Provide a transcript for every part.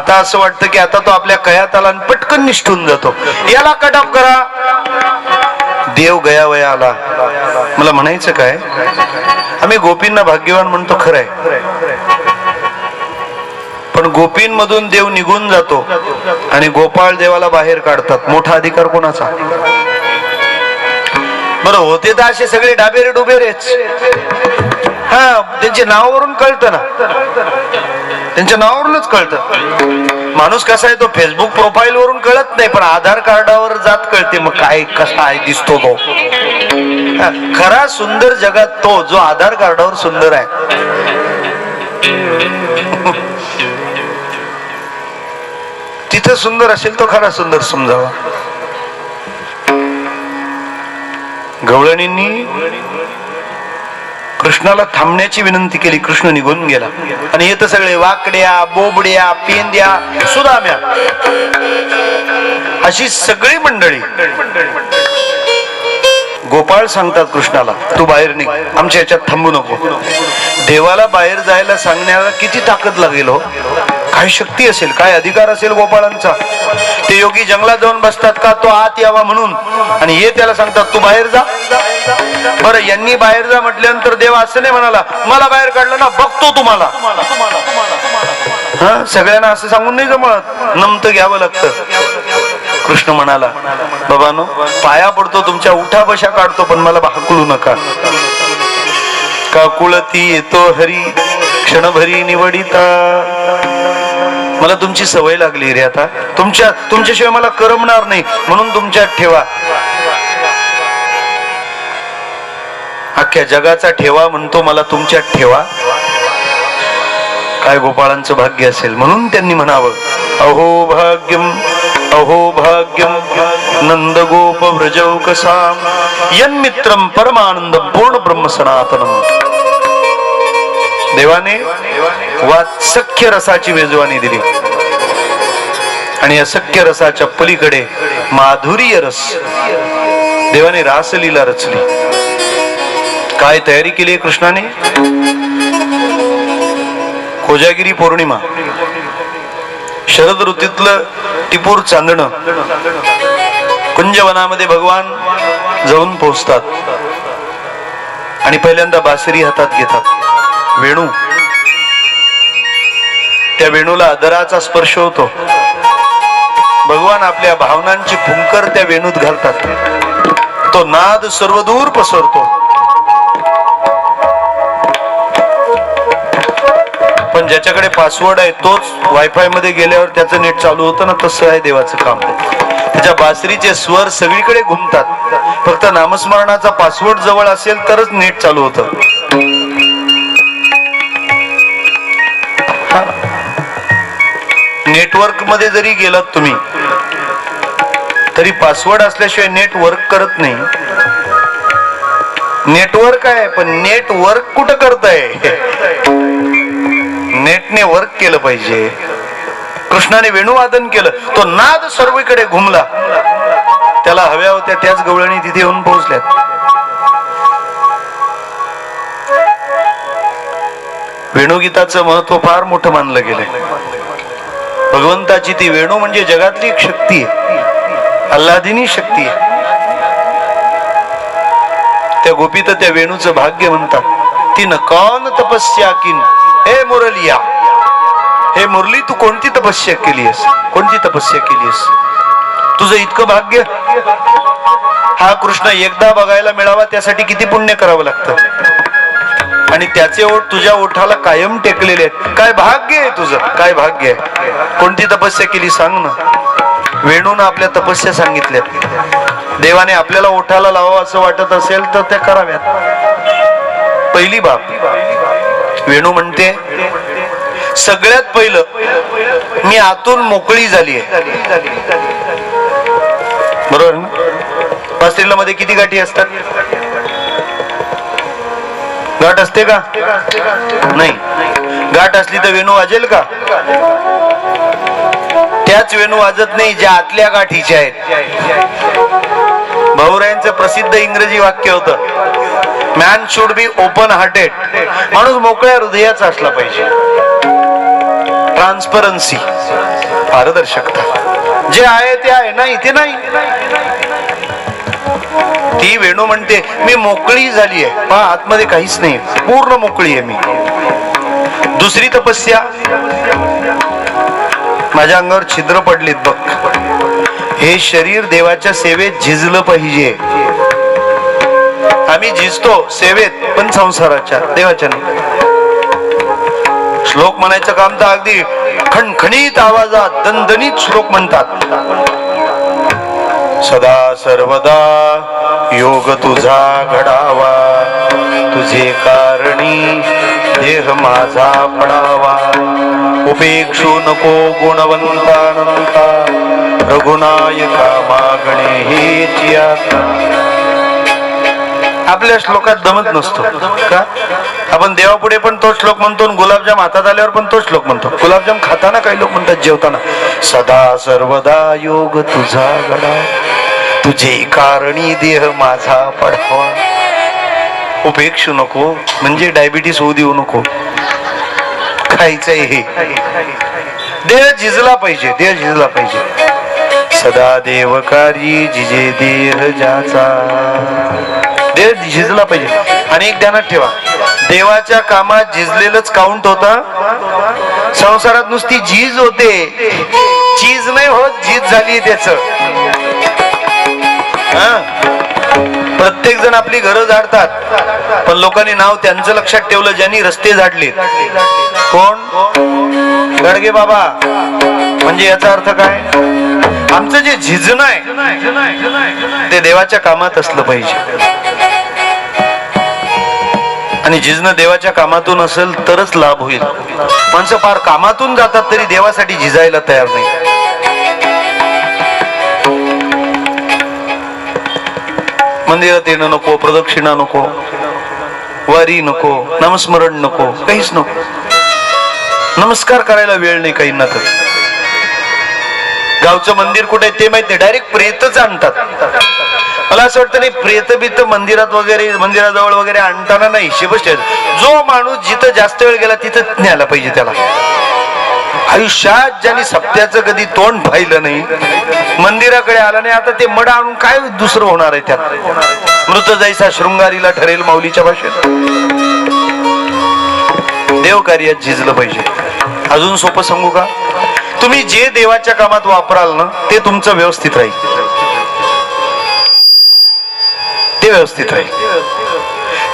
आता असं वाटतं की आता तो आपल्या कयात आला आणि पटकन निष्ठून जातो. याला कट ऑफ करा. देव गया वया आला. मला म्हणायचं काय? आम्ही गोपींना भाग्यवान म्हणतो खरंय. पण गोपींमधून देव निघून जातो आणि गोपाळ देवाला बाहेर काढतात. मोठा अधिकार कोणाचा? बरं होते तर असे सगळे डाबेरे डुबेरेच. हा त्यांचे नावावरून कळतं ना. त्यांच्या नावावरूनच कळतं. माणूस कसा आहे तो फेसबुक प्रोफाईल वरून कळत नाही पण आधार कार्डावर जात कळते मग काय कसा आहे दिसतो तो. खरा सुंदर जगात तो जो आधार कार्डावर सुंदर आहे. तिथं सुंदर असेल तो खरा सुंदर समजावा. गवळणींनी कृष्णाला थांबण्याची विनंती केली कृष्ण निघून गेला. आणि येत सगळे वाकड्या बोबड्या पेंद्या सुदाम्या अशी सगळी मंडळी. गोपाळ सांगतात कृष्णाला तू बाहेर निघ आमच्या याच्यात थांबू नको. देवाला बाहेर जायला सांगण्याला किती ताकद लागेल हो? काय शक्ती असेल काय अधिकार असेल गोपाळांचा. ते योगी जंगलात जाऊन बसतात का तो आत यावा म्हणून. आणि हे त्याला सांगतात तू बाहेर जा. बरं यांनी बाहेर जा म्हटल्यानंतर देव असं नाही म्हणाला मला बाहेर काढलं ना बघतो तुम्हाला. हा? सगळ्यांना असं सांगून नाही जमत. नमत घ्यावं लागतं. कृष्ण म्हणाला बाबानो पाया पडतो तुमच्या उठा बशा काढतो पण मला भाकलू नका. का कुळती येतो हरी क्षणभरी निवडिता. मला तुमची सवय लागली रे आता. तुमच्या तुमच्याशिवाय मला करमणार नाही. म्हणून तुमच्यात ठेवा. अख्ख्या जगाचा ठेवा म्हणतो मला तुमच्यात ठेवा. काय गोपाळांचं भाग्य असेल? म्हणून त्यांनी म्हणावं अहो भाग्यम अहो भाग्यम नंद गोप व्रजौकसाम यन्मित्रम परमानंद पूर्ण ब्रह्म सनातनम. देवाने वात्सख्य रसाची मेजवानी दिली. आणि असख्य रसाच्या पलीकडे माधुर्य रस. देवाने रासलीला रचली. काय तयारी केली आहे कृष्णाने? कोजागिरी पौर्णिमा. शरद ऋतूतलं टिपूर चांदणं. कुंजवनामध्ये भगवान जाऊन पोहोचतात. आणि पहिल्यांदा बासरी हातात घेतात. वेणू. त्या वेणूला दराचा स्पर्श होतो. भगवान आपल्या भावनांची फुंकर त्या वेणूत घालतात. तो नाद सर्वदूर पसरतो. पण ज्याच्याकडे पासवर्ड आहे तोच वायफायमध्ये गेल्यावर त्याचं नेट चालू होतं ना तसं आहे देवाचं काम. त्याच्या बासरीचे स्वर सगळीकडे घुमतात. फक्त नामस्मरणाचा पासवर्ड जवळ असेल तरच नेट चालू होतं. नेटवर्कमध्ये जरी गेलात तुम्ही तरी पासवर्ड असल्याशिवाय नेट वर्क करत नाही. नेटवर्क आहे पण नेटवर्क कुठं करताय? नेटने वर्क केलं पाहिजे. कृष्णाने वेणुवादन केलं. तो नाद सर्वीकडे घुमला. त्याला हव्या होत्या त्याच गवळणी तिथे येऊन पोहोचल्या वेणुगीताचं महत्त्व फार मोठं मानलं गेलंय. भगवंताची ती वेणू म्हणजे जगातली एक शक्ती आहे. अल्लादिनी शक्ती आहे. त्या तर त्या वेणूचं भाग्य म्हणतात. ती कौन तपस्या किन हे मुरलिया. हे मुरली तू कोणती तपस्या केली आहेस कोणती तपस्या केली आहेस तुझं इतकं भाग्य? हा कृष्ण एकदा बघायला मिळावा त्यासाठी किती पुण्य करावं लागतं? आणि त्याचे ओठ तुझ्या ओठाला कायम टेकलेले काय भाग्य आहे तुझं? काय भाग्य आहे? कोणती तपस्या केली सांग ना. वेणून आपल्या तपस्या सांगितल्या देवाने आपल्याला ओठाला लावावं असं वाटत असेल तर त्या कराव्यात. पहिली बाब. वेणू म्हणते सगळ्यात पहिलं मी आतून मोकळी झाली आहे. बरोबर ना? पास्त्रीला मध्ये किती गाठी असतात? गाठ असते का? नाही. गाठ असली तर वेणू वाजेल का? त्याच वेणू वाजत नाही ज्या आतल्या गाठीच्या आहेत. भाऊरायांचं प्रसिद्ध इंग्रजी वाक्य होतं man should be open hearted माणूस मोकळ्या हृदयाचा असला पाहिजे. ट्रान्सपरन्सी पारदर्शकता. जे आहे ते आहे नाही ते नाही. ती वेणू म्हणते मी मोकळी झाली आहे पहा आतमध्ये काहीच नाही. पूर्ण मोकळी आहे मी. दुसरी तपस्या. माझ्या अंगावर छिद्र पडलीत बघ. हे शरीर देवाच्या सेवेत झिजलं पाहिजे. आम्ही झिजतो सेवेत पण संसाराच्या देवाच्या नाही. श्लोक म्हणायचं काम तर अगदी खणखणीत आवाजात दणदणीत श्लोक म्हणतात. सदा सर्वदा योग तुझा घडावा. तुझे कारणी देह माझा पडावा. उपेक्षू नको गुणवंतानंता. रघुनायका मागणे हेची आपल्या श्लोकात दमत नसतो का? आपण देवापुढे पण तो श्लोक म्हणतो आणि गुलाबजाम हातात आल्यावर पण तो श्लोक म्हणतो. गुलाबजाम खाताना काही लोक म्हणतात जेवताना सदा सर्वदा योग तुझा गडा तुझे कारणी देह माझा पडावा उपेक्षू नको म्हणजे डायबिटीस होऊ देऊ नको. खायचंय हे. देह झिजला पाहिजे देह झिजला पाहिजे. सदा देवकारी जिजे देह ज्याचा. देह झिजला पाहिजे. आणि एक ध्यानात ठेवा. देवाच्या कामात झिजलेलंच काउंट होता. संसारात नुसती झीज होते. चीज नाही होत झीज झाली त्याच. प्रत्येक जण आपली घरं झाडतात पण लोकांनी नाव त्यांचं लक्षात ठेवलं ज्यांनी रस्ते झाडले. कोण? गडगे बाबा. म्हणजे याचा अर्थ काय? आमचं जे झिजणं आहे ते देवाच्या कामात असलं पाहिजे. आणि झिजणं देवाच्या कामातून असेल तरच लाभ होईल. माणसं फार कामातून जातात तरी देवासाठी झिजायला तयार नाही. मंदिरात येणं नको प्रदक्षिणा नको वारी नको नामस्मरण नको काहीच नको नमस्कार करायला वेळ नाही काहींना तर गावचं मंदिर कुठे ते माहीत नाही डायरेक्ट प्रेतच आणतात मला असं वाटतं नाही प्रेत बित मंदिरात वगैरे मंदिराजवळ वगैरे आणताना नाही हिशेबच जो माणूस जिथं जास्त वेळ गेला तिथं न्यायला पाहिजे त्याला आयुष्यात ज्यांनी सप्त्याचं कधी तोंड पाहिलं नाही मंदिराकडे आलं नाही आता ते मड आणून काय दुसरं होणार आहे त्यात? मृत जायचा शृंगारीला ठरेल माऊलीच्या भाषेत. देव कार्यात झिजलं पाहिजे. अजून सोपं सांगू का? तुम्ही जे देवाच्या कामात वापराल ना ते तुमचं व्यवस्थित राहील. ते व्यवस्थित राहील.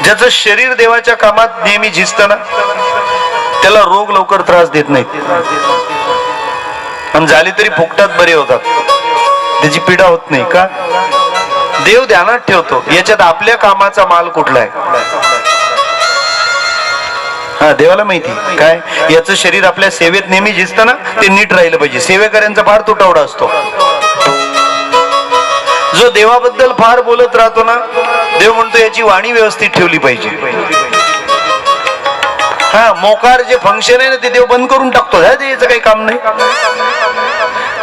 ज्याचं शरीर देवाच्या कामात नेहमी झिजत ना त्याला रोग लवकर त्रास देत नाहीत. पण झाली तरी फुकटात बरे होतात. त्याची पीडा होत नाही का? देव ध्यानात ठेवतो. याच्यात आपल्या कामाचा माल कुठला आहे? हा देवाला माहिती. काय? याचं शरीर आपल्या सेवेत नेहमी झिजत ना ते नीट राहिलं पाहिजे. सेवेकऱ्यांचा फार तुटवडा असतो. जो देवाबद्दल फार बोलत राहतो ना देव म्हणतो याची वाणी व्यवस्थित ठेवली पाहिजे. हा मोकार जे फंक्शन आहे ना ते देव बंद करून टाकतो. ह्या ते याचं काही काम नाही.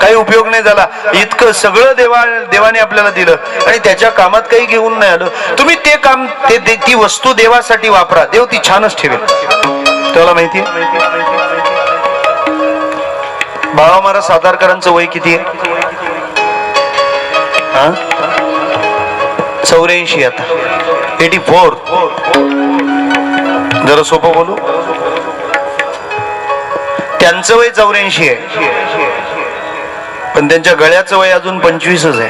काही उपयोग नाही झाला. इतकं सगळं देवा देवाने आपल्याला दिलं. आणि त्याच्या कामात काही घेऊन नाही आलं. तुम्ही ते काम ते दे ती वस्तू देवासाठी वापरा. देव ती छानच ठेवेल. त्याला माहिती बाळा महाराज सातारकरांचं वय किती आहे? हा? चौऱ्याऐंशी आता. एटी फोर जरा सोपं बोलू? त्यांचं वय चौऱ्याऐंशी आहे. पण त्यांच्या गळ्याचं वय अजून पंचवीसच आहे.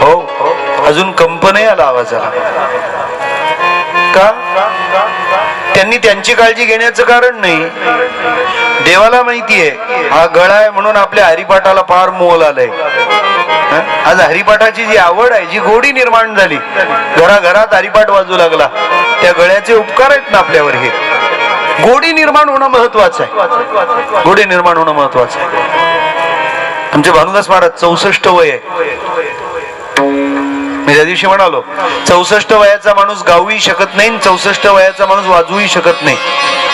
हो अजून कंप नाही आला आवाजाला. का? त्यांनी त्यांची काळजी घेण्याचं कारण नाही. देवाला माहितीये हा गळा आहे म्हणून आपल्या हरिपाठाला फार मोल आलंय. आज हरिपाठाची जी आवड आहे जी गोडी निर्माण झाली घराघरात हरिपाठ वाजू लागला त्या गळ्याचे उपकार आहेत ना आपल्यावर हे? गोडी निर्माण होणं महत्वाचं आहे. गोडी निर्माण होणं महत्वाचं आहे. आमचे भानुदास महाराज चौसष्ट वय. आहे मी त्या दिवशी म्हणालो चौसष्ट वयाचा माणूस गाऊही शकत नाही चौसष्ट वयाचा माणूस वाजवूही शकत नाही.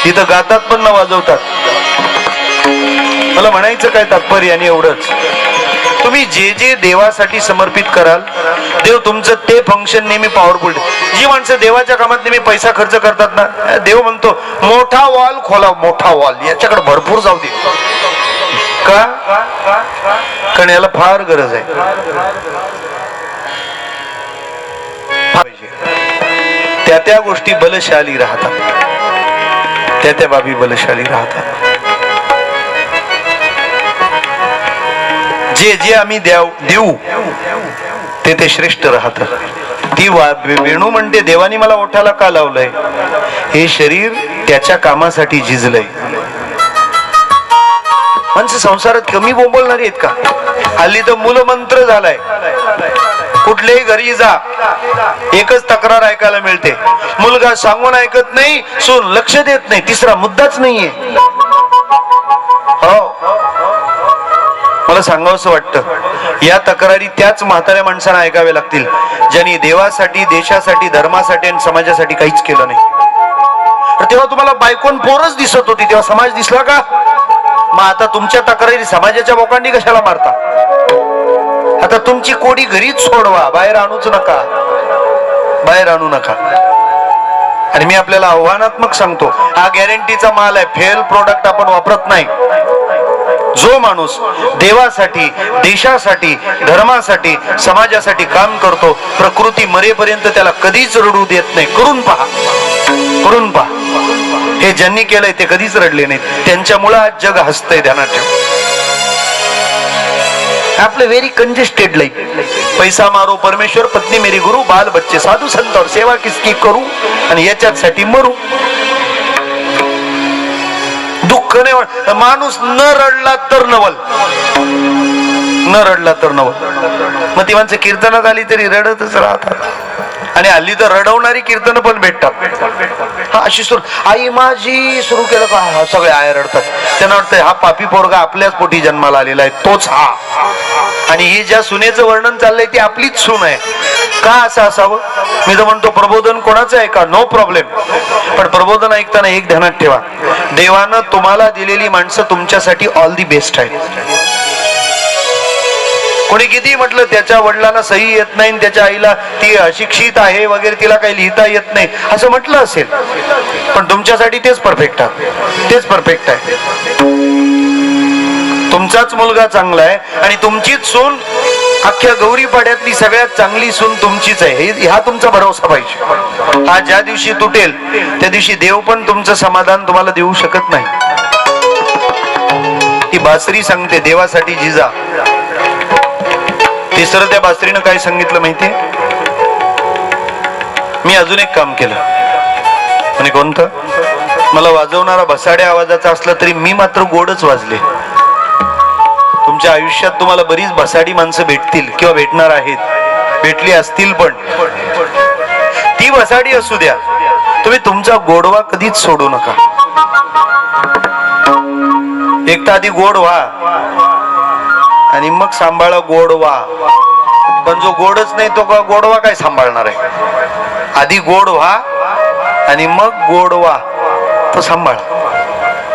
तिथं गातात पण न वाजवतात. मला म्हणायचं काय तात्पर्य आणि एवढंच. तुम्ही जे जे देवासाठी समर्पित कराल देव तुमचं ते फंक्शन नेहमी पॉवरफुल जी माणसं देवाच्या कामात नेहमी पैसा खर्च करतात ना देव म्हणतो मोठा वॉल खोला मोठा वॉल याच्याकडे भरपूर जाऊ दे. का? कारण याला फार गरज आहे. त्या त्या गोष्टी बलशाली राहतात. त्या त्या बाबी बलशाली राहतात. जे जे आम्ही द्याव देऊ ते ते श्रेष्ठ राहत. ती वा- वेणू म्हणते देवानी मला ओठाला का लावलंय? हे शरीर त्याच्या कामासाठी झिजलंय. माणसं संसारात कमी बोंबलणारी आहेत का? हल्ली तर मूलमंत्र झालाय. कुठल्याही घरी जा. एकच तक्रार ऐकायला मिळते. मुलगा सांगून ऐकत नाही सून लक्ष देत नाही तिसरा मुद्दाच नाहीये. हो. मला सांगावंसं वाटतं. या तक्रारी त्याच म्हाताऱ्या माणसांना ऐकाव्या लागतील ज्यांनी देवासाठी देशासाठी धर्मासाठी आणि समाजासाठी काहीच केलं नाही. तर तेव्हा तुम्हाला बायकोन पोरच दिसत होती तेव्हा समाज दिसला का? मग आता तुमच्या तक्रारी समाजाच्या बोकांनी कशाला मारता? आता तुमची कोडी घरीच सोडवा बाहेर आणूच नका. बाहेर आणू नका. आणि मी आपल्याला आव्हानात्मक सांगतो हा गॅरंटीचा माल आहे फेल प्रोडक्ट आपण वापरत नाही. जो माणूस देवासाठी देशासाठी धर्मासाठी समाजासाठी काम करतो प्रकृती मरेपर्यंत त्याला कधीच रडू देत नाही. करून पहा. करून पहा. हे ज्यांनी केलंय ते कधीच रडले नाहीत. त्यांच्यामुळे आज जग हसतंय ध्यानात ठेव आपलं व्हेरी कंजेस्टेड लाईफ पैसा मारो परमेश्वर पत्नी मेरी गुरु बाल बच्चे साधू संतावर सेवा किसकी करू? आणि याच्यासाठी मरू. दुःख नाही माणूस न रडला तर नवल. न रडला तर नवल. मग ती माणसं कीर्तनात आली तरी रडतच राहतात. आणि हल्ली तर रडवणारी कीर्तन पण भेटतात. हा अशी सुरू आई माझी सुरू केलं का? हा सगळे आय रडतात. त्यांना वाटतं हा पापी पोरगा आपल्याच पोटी जन्माला आलेला आहे तोच हा. आणि ही ज्या सुनेचं वर्णन चाललंय ती आपलीच सून आहे. का असं असावं? मी तर म्हणतो प्रबोधन कोणाचं आहे का? नो प्रॉब्लेम पण प्रबोधन ऐकताना एक ध्यानात ठेवा. देवानं तुम्हाला दिलेली माणसं तुमच्यासाठी ऑल दी बेस्ट आहे कोणी किती म्हटलं त्याच्या वडिलांना सही येत नाही आणि त्याच्या आईला ती अशिक्षित आहे वगैरे तिला काही लिहिता येत नाही. असं म्हटलं असेल. पण तुमच्यासाठी तेच परफेक्ट आहे. तेच परफेक्ट आहे. तुमचाच मुलगा चांगला आहे आणि तुमचीच सून अख्ख्या गौरी पाड्यातली सगळ्यात चांगली सून तुमचीच आहे. ह्या हा तुमचा भरोसा पाहिजे. हा ज्या दिवशी तुटेल त्या दिवशी देव पण तुमचं समाधान तुम्हाला देऊ शकत नाही. ती बासरी सांगते देवासाठी जिजा तिसरं त्या बासरीनं काय सांगितलं माहितीये? मी अजून एक काम केलं. आणि कोणतं? मला वाजवणारा भसाड्या आवाजाचा असला तरी मी मात्र गोडच वाजले. तुमच्या आयुष्यात तुम्हाला बरीच भसाडी माणसं भेटतील किंवा भेटणार आहेत. भेटली असतील पण. ती भसाडी असू द्या. तुम्ही तुमचा गोडवा कधीच सोडू नका. एक तर आधी गोड व्हा. आणि मग सांभाळा गोडवा. पण जो गोडच नाही तो का गोडवा काय सांभाळणार आहे? आधी गोड व्हा आणि मग गोडवा. तो सांभाळा.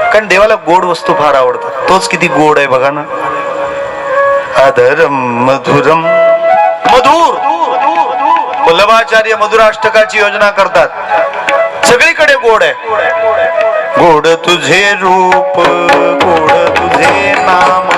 कारण देवाला गोड वस्तू फार आवडतात. तोच किती गोड आहे बघा ना. अधरम मधुरम मधुर. वल्लभाचार्य मधुराष्टकाची योजना करतात. सगळीकडे गोड आहे. गोड तुझे रूप गोड तुझे नाम.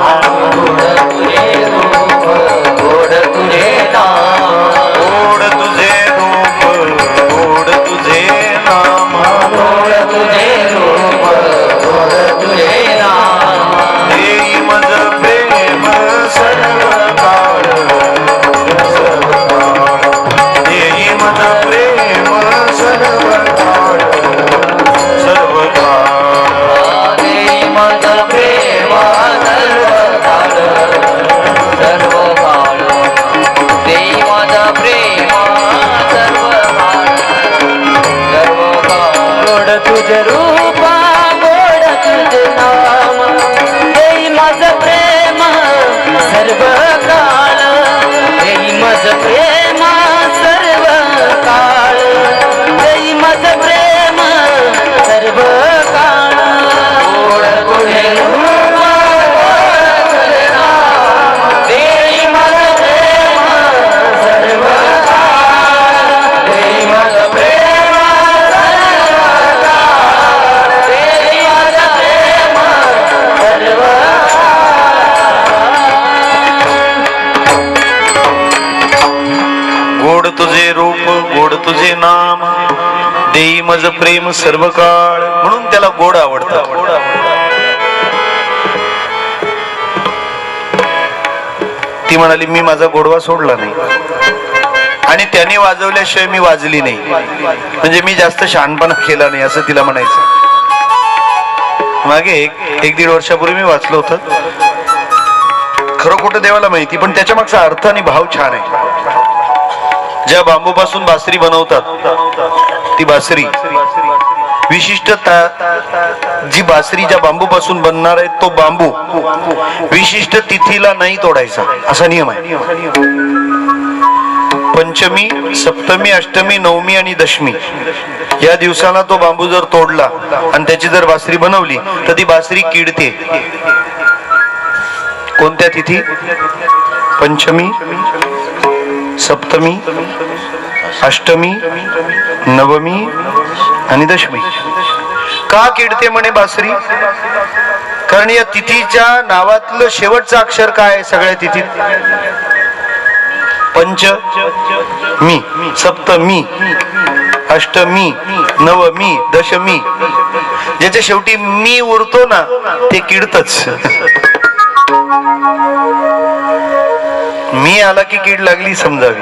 तुझे रूप गोड तुझे नाम. देई मज प्रेम सर्व काळ म्हणून त्याला गोड आवडत. ती म्हणाली मी माझा गोडवा सोडला नाही. आणि त्याने वाजवल्याशिवाय मी वाजली नाही. म्हणजे मी जास्त शहाणपणा केला नाही असं तिला म्हणायचं. मागे एक एक दीड वर्षापूर्वी मी वाचलं होत. खरं खोटं देवाला माहिती पण त्याच्या मागचा अर्थ आणि भाव छान आहे. ज्या बांबूपासून बासरी बनवतात ती बासरी. विशिष्ट जी बासरी ज्या बांबूपासून बनणार आहे तो बांबू विशिष्ट तिथीला नाही तोडायचा. असा नियम आहे. पंचमी सप्तमी अष्टमी नवमी आणि दशमी. या दिवसाला तो बांबू जर तोडला आणि त्याची जर बासरी बनवली तर ती बासरी किडते. कोणत्या तिथी? पंचमी सप्तमी अष्टमी नवमी आणि दशमी. का किडते म्हणे बासरी? कारण या तिथीच्या नावातलं शेवटचं अक्षर काय आहे सगळ्या तिथीत? पंच मी सप्तमी अष्टमी नवमी दशमी. ज्याच्या शेवटी मी उरतो ना ते किडतच. मी आला की कीड लागली समजावी.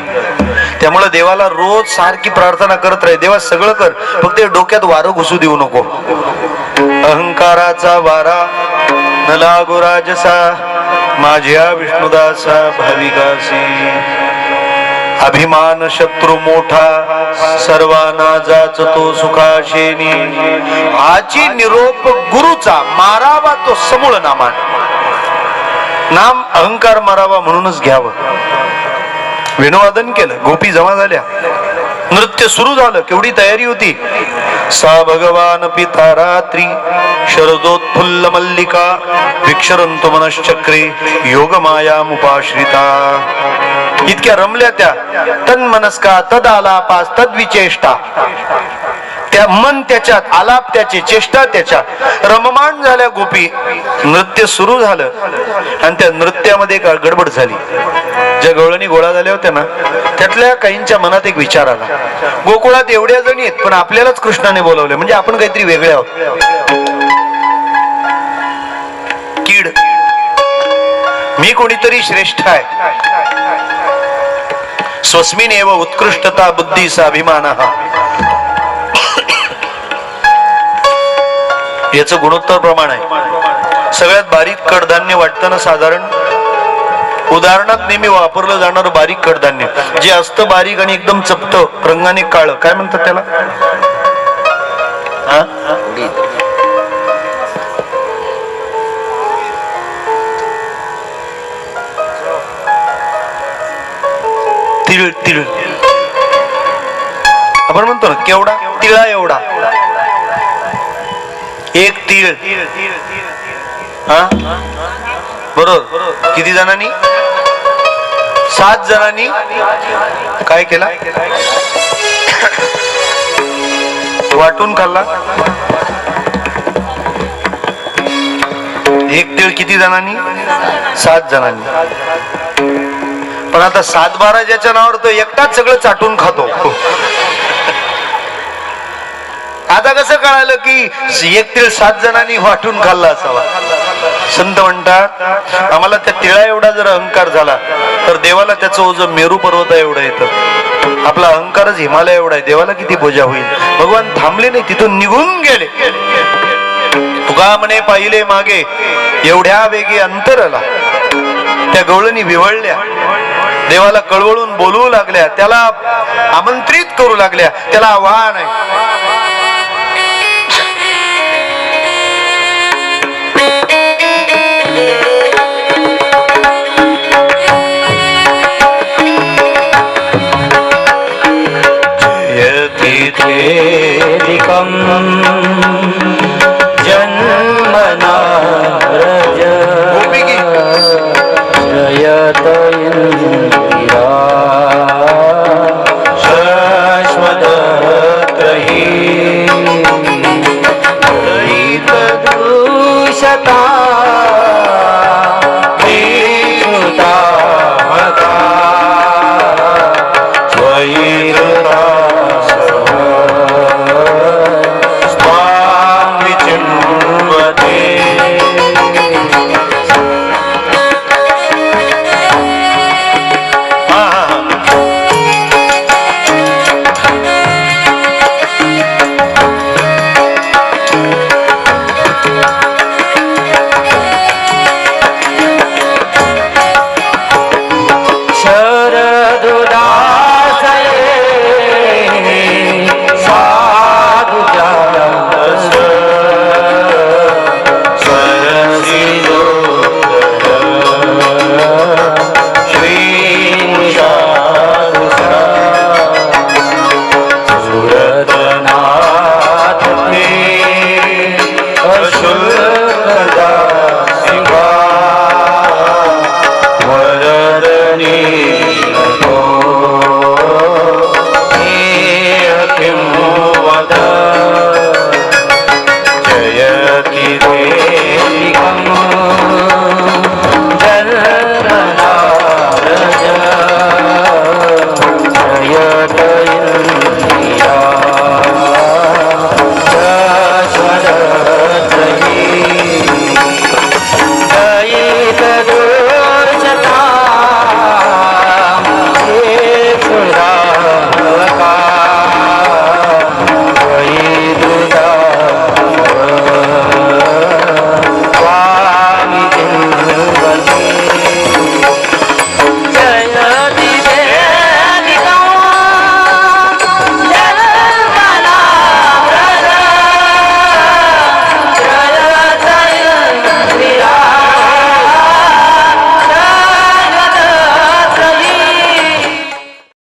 त्यामुळे देवाला रोज सारखी प्रार्थना करत राही. देवा सगळं कर. फक्त डोक्यात वारं घुसू देऊ नको. अहंकाराचा वारा न लागो राजसा. माझ्या विष्णुदासा भाविकासी. अभिमान शत्रू मोठा सर्वांना जाच तो सुखाशेनी. आजी निरोप गुरुचा मारावा तो समूळ नामान. नाम अहंकार मारावा म्हणूनच घ्यावं. विनोवादन केलं गोपी जमा झाल्या. नृत्य सुरू झालं केवढी तयारी होती? सा भगवान पिता रात्री शरदोत्फुल्ल मल्लिका विक्षरंतो मनश्चक्रे योग माया मुपाश्रिता इतक्या रमल्या त्या तन्मनस्का तद आलापास तद्विचेष्टा. त्या मन त्याच्यात आलाप त्याची चेष्टा त्याच्यात. रममाण झाल्या गोपी नृत्य सुरू झालं. आणि त्या नृत्यामध्ये एक गडबड झाली. ज्या गवळणी गोळा झाल्या होत्या ना त्यातल्या काहींच्या मनात एक विचार आला. गोकुळात एवढ्या जणी आहेत पण आपल्यालाच कृष्णाने बोलवले. म्हणजे आपण काहीतरी वेगळे आहोत. कीड. मी कोणीतरी श्रेष्ठ आहे. स्वस्मिन एव उत्कृष्टता बुद्धीचा अभिमान. हा याचं गुणोत्तर प्रमाण आहे. सगळ्यात बारीक कडधान्य वाटतं साधारण उदाहरणात नेहमी वापरलं जाणार बारीक कडधान्य जे असतं बारीक आणि एकदम चपट रंगाने काळ. काय म्हणतात त्याला? हा? तिळ तिळ. आपण म्हणतो ना केवढा? तिळा एवढा. एक तीळ. हा? बरोबर. किती जणांनी? सात जणांनी काय केला? वाटून खाल्ला. एक तीळ किती जणांनी? सात जणांनी. पण आता सात बारा ज्याच्या नावावर तो एकटाच सगळं चाटून खातो. आता कसं कळालं की एक तीळ सात जणांनी वाटून खाल्ला असावा. संत म्हणतात आम्हाला त्या तिळा एवढा जर अहंकार झाला तर देवाला त्याचं ओझं मेरू पर्वत एवढं येतं. आपला अहंकारच हिमालय एवढा आहे देवाला किती पूजा होईल? भगवान थांबले नाही तिथून निघून गेले. तुका म्हणे पाहिले मागे एवढ्या वेगी अंतरला त्या गवळणी विवळल्या. देवाला कळवळून बोलवू लागल्या. त्याला आमंत्रित करू लागल्या. त्याला आव्हान आहे. यतिथेदिकं जन्मनारज गोपिकी. जयत